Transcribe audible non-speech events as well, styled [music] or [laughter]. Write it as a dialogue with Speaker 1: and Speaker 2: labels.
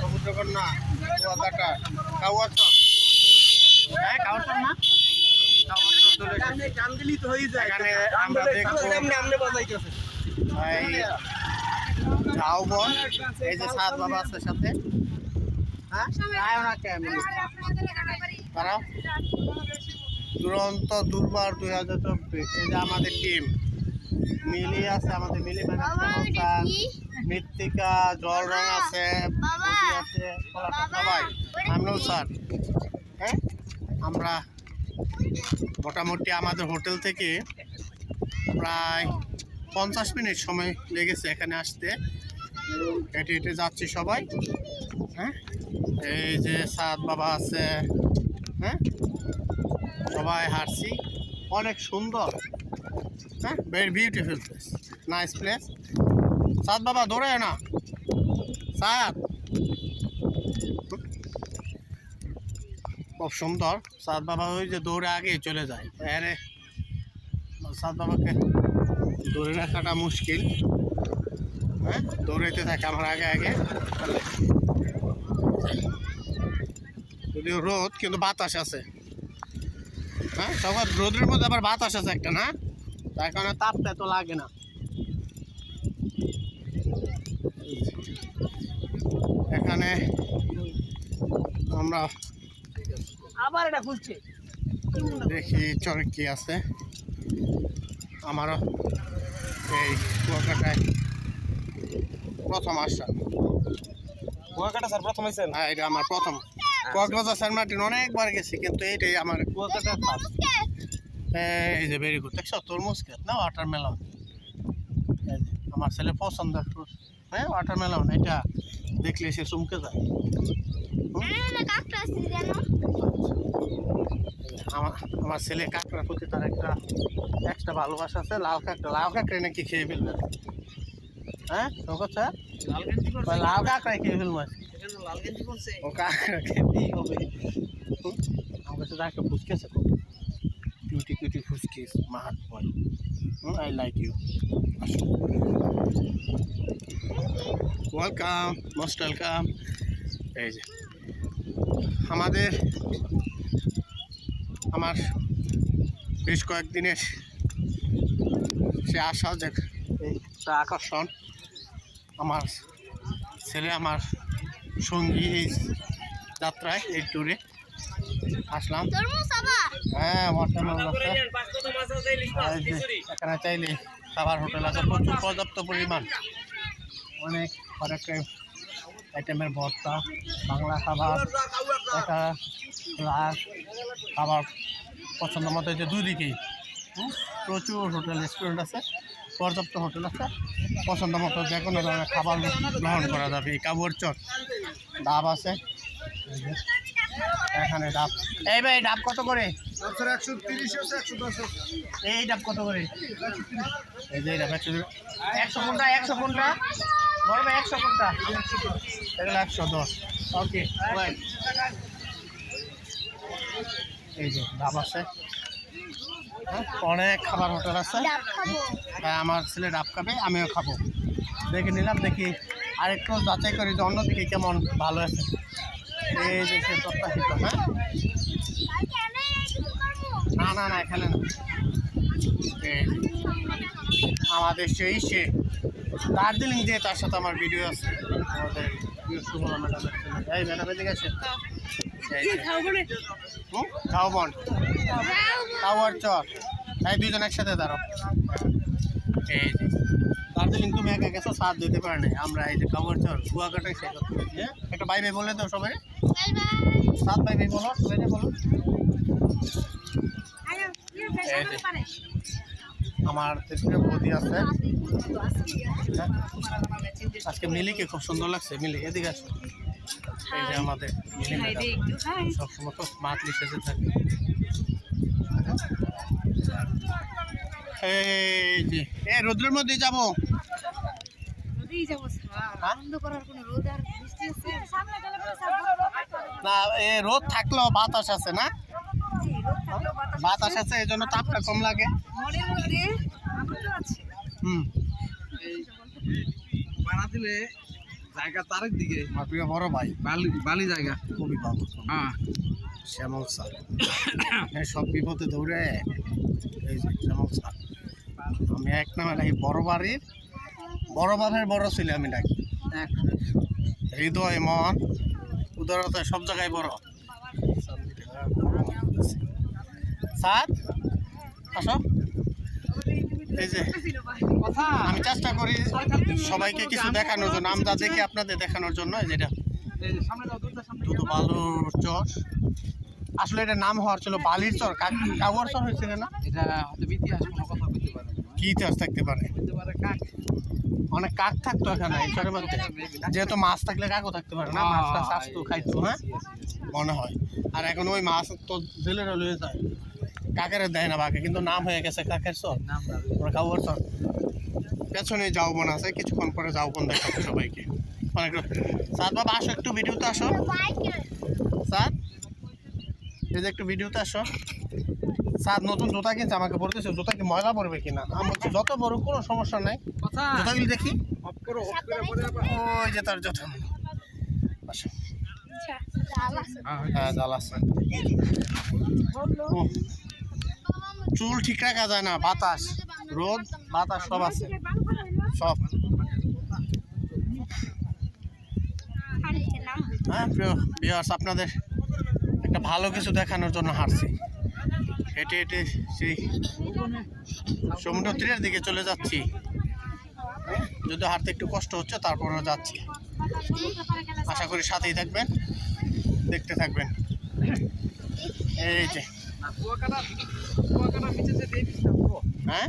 Speaker 1: সমুদ্রকন্যা কুয়াকাটা। কাউয়াচর হ্যাঁ না? আমরা দেখব। এই ঝাউবন এই যে সাত বাবা আছে সাথে। হ্যাঁ? দুরন্ত দুর্বার দুই হাজার চব্বিশ। এই যে আমাদের টিম। মিলি আছে আমাদের মিলি মৃত্তিকা জল রং আছে আছে সবাই। আমরাও স্যার হ্যাঁ? আমরা মোটামুটি আমাদের হোটেল থেকে প্রায় পঞ্চাশ মিনিট সময় লেগেছে এখানে আসতে। হেঁটে হেঁটে যাচ্ছি সবাই হ্যাঁ? এই যে সাদ বাবা আছে হ্যাঁ? সবাই হাঁটছি। অনেক সুন্দর। হ্যাঁ very beautiful place nice place সাদ বাবা, দৌড়ে না। সাদ খুব সুন্দর। সাদ বাবা ওই যে দৌড়ে আগে চলে যায়। আরে সাদ বাবাকে ধরে রাখাটা মুশকিল। হ্যাঁ দৌড়াইতে থাকে আমার আগে আগে। যদিও রোদ, কিন্তু বাতাস আছে। হ্যাঁ তখন রোদের মধ্যে আবার বাতাস আছে একটা, না? তার কারণে তাপটা এত লাগে না। এখানে আমরা
Speaker 2: আবার এটা খুলছে।
Speaker 1: দেখি চরে কি আছে। আমারও এই কুয়াকাটায় প্রথম আসা।
Speaker 2: কুয়াকাটা স্যার প্রথম হয়েছেন?
Speaker 1: হ্যাঁ এটা আমার প্রথম। কক্সবাজার স্যার মার্টিন অনেকবার গেছি কিন্তু এইটাই আমার কুয়াকাটা ফার্স্ট এই যে ভেরি গুড দেখছ তরমুজ খেত না ওয়াটার মেলন আমার ছেলে fruit। হ্যাঁ ওয়াটার মেলন এটা দেখলে সে চমকে যায়। আমার আমার ছেলে কাঁকড়ার প্রতি তার একটা একটা ভালোবাসা আছে লাল কাঁকড়া। লাল কাঁকড়া নাকি খেয়ে ফেলবে? হ্যাঁ শোকত স্যার
Speaker 2: লাল
Speaker 1: কাঁকড়াই খেয়ে ফেলব ও কাঁকড়া খেতেই হবে। আমার কাছে ফুসকেছে খুব কিউটি কিউটি ফুসকিস Mahato boy I like you welcome most welcome এই যে, আমাদের, আমার বেশ কয়েকদিনের সে আশা যে আকর্ষণ, আমার ছেলে, আমার সঙ্গী এই যাত্রায়, এই ট্যুরে আসলাম। হ্যাঁ এখানে চাইলে খাবার হোটেল আছে প্রচুর পর্যাপ্ত পরিমাণ। অনেক অনেক আইটেমের ভর্তা বাংলা খাবার একটা গ্লাস খাবার পছন্দ মতো এই যে দুদিকেই হুম, প্রচুর হোটেল রেস্টুরেন্ট আছে পর্যাপ্ত হোটেল আছে। পছন্দ মতো যে কোনো ধরনের খাবার গ্রহণ করা যাবে। এই কাবুর চট ডাব আছে। এখানে ডাব। এই ভাই ডাব কত করে? এই ডাব কত করে? এই যে ডাব একশো একশো কোনটা একশো কোনটা? বড় ভাই একশো কোনটা? এগুলো একশো দশ। ওকে রাইট এই যে ডাব আছে। হ্যাঁ, অনেক খাবার হোটেল আছে। হ্যাঁ আমার ছেলে ডাব খাবে আমিও খাব। দেখে নিলাম দেখি আরেকটু যাচাই করি যে অন্যদিকে কেমন ভালো আছে। এই হ্যাঁ না না না এখানে না আমাদের সেই সে দার্জিলিং যে তার সাথে আমার ভিডিও আছে আমাদের চর এই দুজন একসাথে দাঁড়াও এই যে। দার্জিলিং তুমি একা গেছো সাথ দিতে পারে নাই। আমরা এই যে কাওয়ার চর কুয়াকাটায় সে হ্যাঁ? একটা বাই বাই বলে দাও সবাই। সাত বাই বাই বলো সবাই বলো। আমার তেজপুরে বৌদি আছে? আজকে মিলিকে খুব সুন্দর লাগছে। মিলি এদিকে আসো। এই যে আমাদের সবসময় তো স্মার্টলি সেজে থাকে। এই যে। এ রোদ্রের মধ্যে যাব।
Speaker 3: আনন্দ করার কোনো রোদ আর
Speaker 1: না এ রোদ থাকলেও বাতাস আছে না? বাতাস আছে। এই জন্য তাপটা কম লাগে। হুম।
Speaker 2: দিলে জায়গা তারের দিকে।
Speaker 1: আমার প্রিয় বড় ভাই।
Speaker 2: বালি বালি জায়গা।
Speaker 1: খুবই ভালো
Speaker 2: হ্যাঁ।
Speaker 1: শ্যামল স্যার। এই [coughs] সব বিপদে দৌড়ে। এই যে শ্যামল স্যার। আমি এক নামে ডাকি বড় বাড়ির বড় বাপের বড় ছেলে আমি ডাকি। হৃদয় মন উদারতা সব জায়গায় বড়। সাত আসো। এই যে, আমি চেষ্টা করি সবাইকে কিছু দেখানোর জন্য, আমরা দেখি আপনাদের দেখানোর জন্য যেটা দুটো বালুর চর আসলে এটা নাম হওয়ার ছিল বালির চর, কা- কাগর চর হয়েছিল না?
Speaker 2: এটা হয়তো ইতিহাস কোনো কথা বলতে পারে।
Speaker 1: কি ইতিহাস থাকতে পারে?
Speaker 2: বলতে পারে কাক।
Speaker 1: অনেক কাক থাকতো এখানে মধ্যে যেহেতু মাছ থাকলে কাকও থাকতে পারে না মাছটা স্বাস্থ্য খাইতো হ্যাঁ? মনে হয়। আর এখন ওই মাছ তো জেলেরা লয়ে যায়। কাকের দেয় না বাকি কিন্তু নাম হয়ে গেছে কাকের
Speaker 2: দাবি
Speaker 1: ওরা কাগর চর। পেছনে যাও বোন আছে কিছুক্ষণ পরে যাও বোন দেখাবো সবাইকে। অনেক স্যার বাবা আসো একটু ভিডিওতে আসো। স্যার এই যে একটু ভিডিওতে আসো। স্যার নতুন জুতা কিনছে আমাকে বলতেছে জুতা কি ময়লা পড়বে কিনা? আমি বলছি যত বড় কোনো সমস্যা নাই। জুতাগুলি দেখি। ওই যে তার জুতা।
Speaker 2: হ্যাঁ
Speaker 1: হ্যাঁ জাল আছে। চুল ঠিক রাখা যায় না বাতাস। রোদ বাতাস সব আছে। সব। হ্যাঁ প্রিয় বিয়ার্স আপনাদের একটা ভালো কিছু দেখানোর জন্য হাঁটছি। হেঁটে হেঁটে সেই সমুদ্র তীরের দিকে চলে যাচ্ছি। যদি হাঁটতে একটু কষ্ট হচ্ছে তারপরেও যাচ্ছি। আশা করি সাথেই থাকবেন দেখতে থাকবেন। এই যে। হ্যাঁ?